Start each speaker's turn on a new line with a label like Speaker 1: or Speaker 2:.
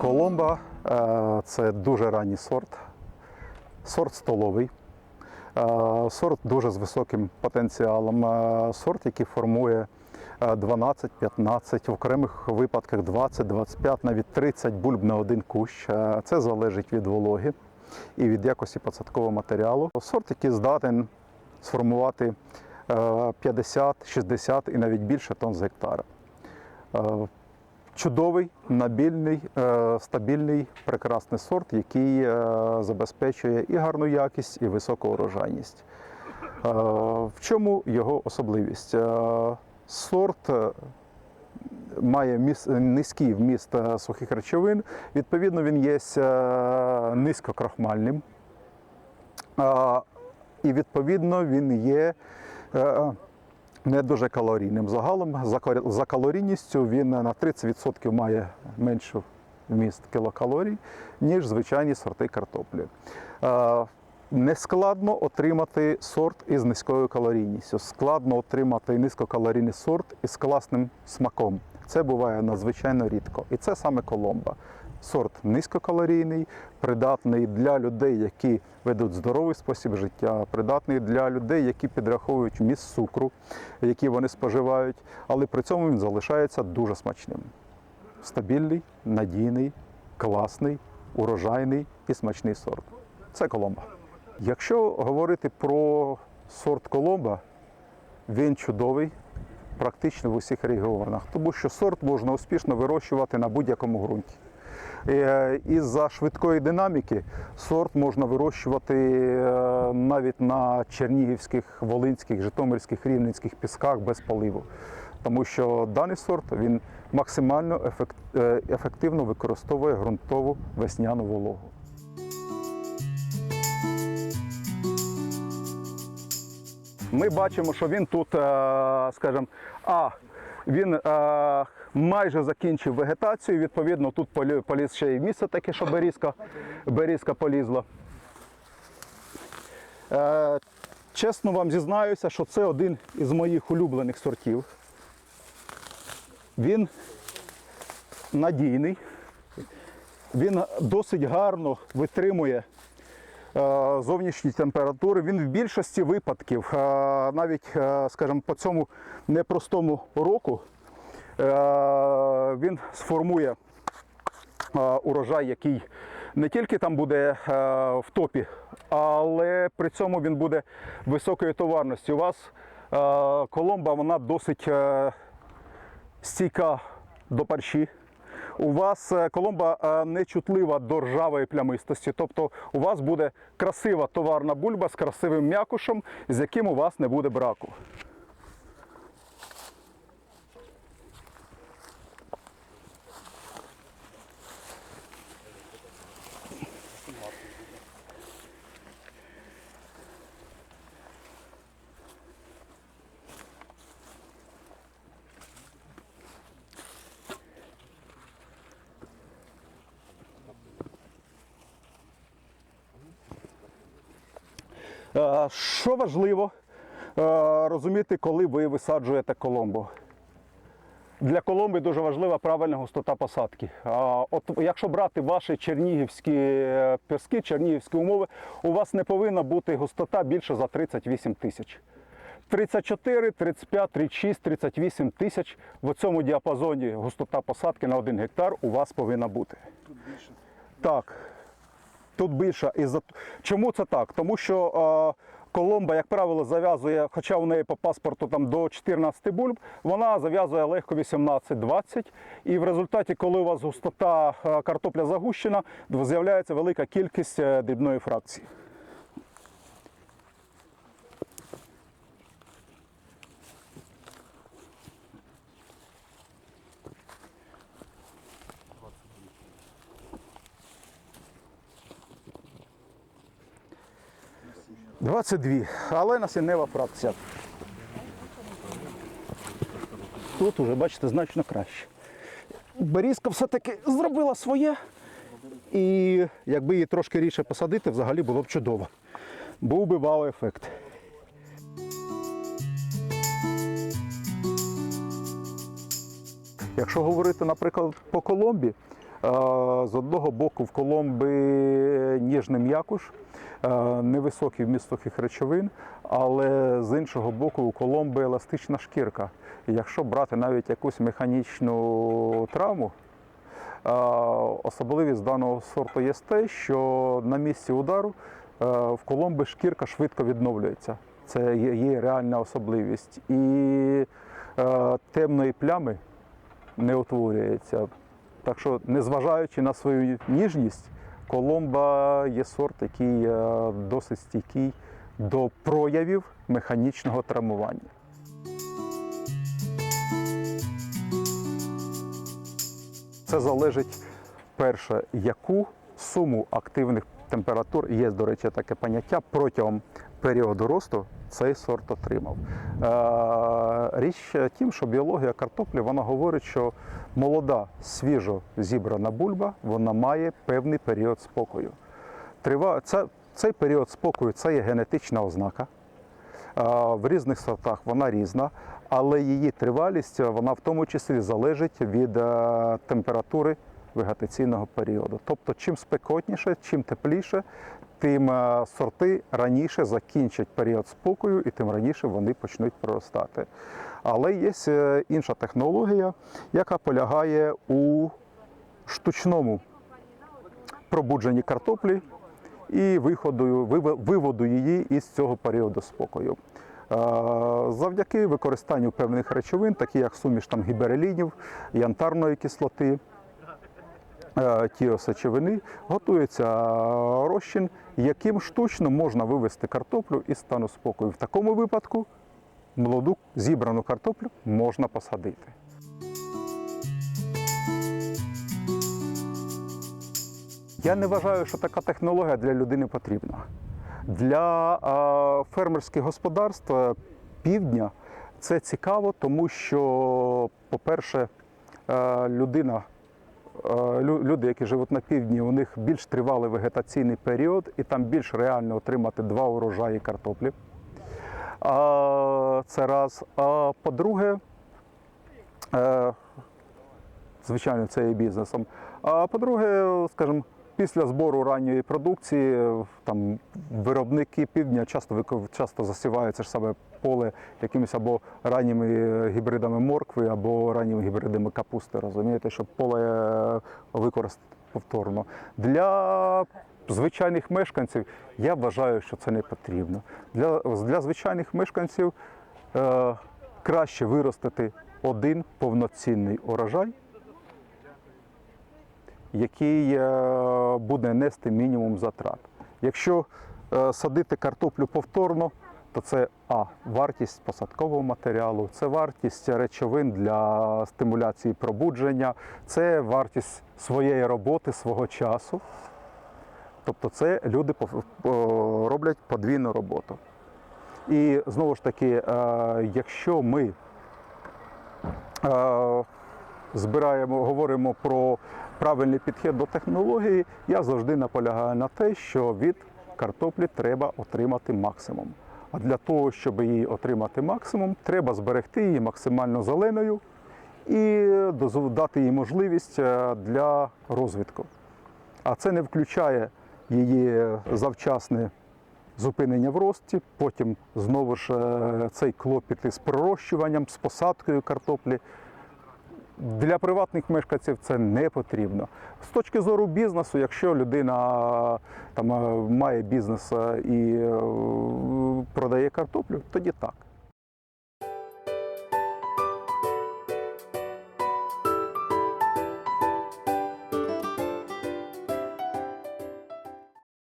Speaker 1: Коломба е, це дуже ранній сорт, сорт столовий, е, сорт дуже з високим потенціалом, е, сорт, який формує е, 12-15, в окремих випадках 20-25, навіть 30 бульб на один кущ. Це залежить від вологи і від якості посадкового матеріалу. Сорт, який здатен сформувати е, 50, 60 і навіть більше тонн з гектара. Чудовий, набільний, е, стабільний, прекрасний сорт, який е, забезпечує і гарну якість, і високу урожайність. Е, В чому його особливість? Сорт має низький вміст сухих речовин, відповідно, він є низькокрахмальним. І відповідно він є не дуже калорійним. Загалом за калорійністю він на 30% має меншу вміст кілокалорій, ніж звичайні сорти картоплі. Е, Нескладно отримати сорт із низькою калорійністю. Складно отримати низькокалорійний сорт із класним смаком. Це буває надзвичайно рідко. І це саме коломба. Сорт низькокалорійний, придатний для людей, які ведуть здоровий спосіб життя, придатний для людей, які підраховують вміст цукру, який вони споживають, але при цьому він залишається дуже смачним. Стабільний, надійний, класний, урожайний і смачний сорт. Це коломба. Якщо говорити про сорт коломба, він чудовий практично в усіх регіонах, тому що сорт можна успішно вирощувати на будь-якому ґрунті. Е, Із-за швидкої динаміки сорт можна вирощувати е, навіть на чернігівських, волинських, житомирських, рівненських пісках без поливу. Тому що даний сорт він максимально е, ефективно використовує ґрунтову весняну вологу. Ми бачимо, що він тут, скажімо, а він майже закінчив вегетацію. Відповідно, тут поліз ще й місце таке, що берізка, берізка полізла. Е, Чесно вам зізнаюся, що це один із моїх улюблених сортів. Він надійний, він досить гарно витримує е, зовнішні температури. Він в більшості випадків, е, навіть, е, скажімо, по цьому непростому року, він сформує е, урожай, який не тільки там буде е, в топі, але при цьому він буде високої товарності. У вас е, коломба вона досить е, стійка до парші. У вас е, коломба е, не чутлива до ржавої плямистості, тобто у вас буде красива товарна бульба з красивим м'якушем, з яким у вас не буде браку. Що важливо е, розуміти, коли ви висаджуєте коломбу? Для коломби дуже важлива правильна густота посадки. От якщо брати ваші чернігівські е, піски, чернігівські умови, у вас не повинна бути густота більше за 38 тисяч. 34, 35, 36, 38 тисяч в цьому діапазоні густота посадки на 1 гектар у вас повинна бути. Так, тут більше. І за... Чому це так? Тому що е, коломба, як правило, зав'язує, хоча у неї по паспорту там до 14 бульб, вона зав'язує легко 18-20. І в результаті, коли у вас густота е, картопля загущена, з'являється велика кількість е, дрібної фракції. – 22, але насіннева фракція. Тут уже, бачите, значно краще. Берізка все-таки зробила своє. І якби її трошки рідше посадити, взагалі було б чудово. Був би вау-ефект. Якщо говорити, наприклад, по Коломбі, З одного боку в коломби ніжний м'якуш, е, невисокий вміст сухих речовин, але з іншого боку у коломби еластична шкірка. І якщо брати навіть якусь механічну травму, е, особливість даного сорту є те, що на місці удару е, в коломби шкірка швидко відновлюється. Це є, реальна особливість. І е, темної плями не утворюється. Так що, незважаючи на свою ніжність, коломба є сорт, який е, досить стійкий до проявів механічного травмування. Це залежить перше, яку суму активних температур, є, до речі, таке поняття, протягом періоду росту цей сорт отримав. Е, Річ тим, що біологія картоплі вона говорить, що молода, свіжо зібрана бульба, вона має певний період спокою. Трива... Це, цей період спокою це є генетична ознака. Е, В різних сортах вона різна, але її тривалість вона в тому числі залежить від е, температури вегетаційного періоду. Тобто, чим спекотніше, чим тепліше, тим е, сорти раніше закінчать період спокою і тим раніше вони почнуть проростати. Але є е, інша технологія, яка полягає у штучному пробудженні картоплі і виходу, виводу її із цього періоду спокою. Е, Завдяки використанню певних речовин, такі як суміш там гіберелінів, янтарної кислоти, тіосечовини, готується розчин, яким штучно можна вивести картоплю із стану спокою. В такому випадку молоду зібрану картоплю можна посадити. Я не вважаю, що така технологія для людини потрібна. Для е, фермерських господарств е, півдня це цікаво, тому що, по-перше, е, людина, е, лю- люди, які живуть на півдні, у них більш тривалий вегетаційний період, і там більш реально отримати два урожаї картоплі. А, це раз. А по-друге, е, звичайно, це є бізнесом. А по-друге, скажімо, після збору ранньої продукції, там виробники півдня часто часто засівають це ж саме поле якимись або ранніми гібридами моркви, або ранніми гібридами капусти. Розумієте, щоб поле е, використати повторно. Для звичайних мешканців я вважаю, що це не потрібно. Для, для звичайних мешканців е, краще виростити один повноцінний урожай, який е, буде нести мінімум затрат. Якщо е, садити картоплю повторно, то це а вартість посадкового матеріалу, це вартість речовин для стимуляції пробудження, це вартість своєї роботи, свого часу. Тобто це люди роблять подвійну роботу. І знову ж таки, е, якщо ми збираємо, говоримо про правильний підхід до технології, я завжди наполягаю на те, що від картоплі треба отримати максимум. А для того, щоб її отримати максимум, треба зберегти її максимально зеленою і дати їй можливість е, для розвитку. А це не включає її завчасне зупинення в рості, потім знову ж е, цей клопіт із пророщуванням, з посадкою картоплі. Для приватних мешканців це не потрібно. З точки зору бізнесу, якщо людина там е, має бізнес е, і е, продає картоплю, тоді так.